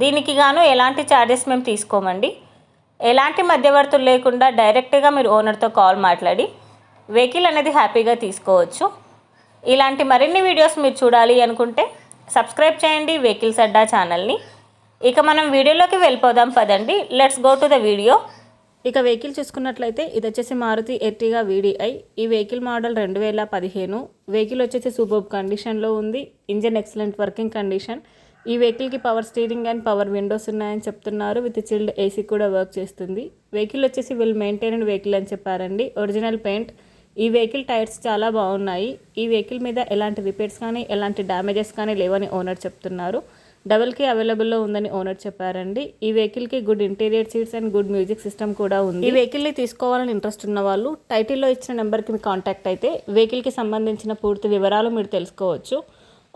దీనికి గాను ఎలాంటి ఛార్జెస్ మేము తీసుకోమండి. ఎలాంటి మధ్యవర్తులు లేకుండా డైరెక్ట్గా మీరు ఓనర్తో కాల్ మాట్లాడి వెహికల్ అనేది హ్యాపీగా తీసుకోవచ్చు. ఇలాంటి మరిన్ని వీడియోస్ మీరు చూడాలి అనుకుంటే సబ్స్క్రైబ్ చేయండి వెహికల్స్ అడ్డా ఛానల్ని ఇక మనం వీడియోలోకి వెళ్ళిపోదాం పదండి. Let's go to the video ఇక వెహికల్ చూసుకున్నట్లయితే ఇది వచ్చేసి మారుతి ఎర్టిగా వీడిఐ. ఈ వెహికల్ మోడల్ రెండు వేల పదిహేను. వెహికల్ వచ్చేసి సూపర్ కండిషన్లో ఉంది. ఇంజన్ ఎక్సలెంట్ వర్కింగ్ కండిషన్ ఈ వెహికల్కి power steering and power windows ఉన్నాయని చెప్తున్నారు. విత్ చిల్డ్ ఏసీ కూడా వర్క్ చేస్తుంది. వెహికల్ వచ్చేసి విల్ మెయింటైన్డ్ వెహికల్ అని చెప్పారండి. ఒరిజినల్ పెయింట్ ఈ వెహికల్ టైర్స్ చాలా బాగున్నాయి. ఈ వెహికల్ మీద ఎలాంటి రిపేర్స్ కానీ ఎలాంటి డ్యామేజెస్ కానీ లేవని ఓనర్ చెప్తున్నారు. డబుల్కి అవైలబుల్లో ఉందని ఓనర్ చెప్పారండి. ఈ వెహికల్కి good interior seats and good music system కూడా ఉంది. ఈ వెహికల్ని తీసుకోవాలని ఇంట్రెస్ట్ ఉన్న వాళ్ళు టైటిల్లో ఇచ్చిన నెంబర్కి మీ కాంటాక్ట్ అయితే వెహికల్కి సంబంధించిన పూర్తి వివరాలు మీరు తెలుసుకోవచ్చు.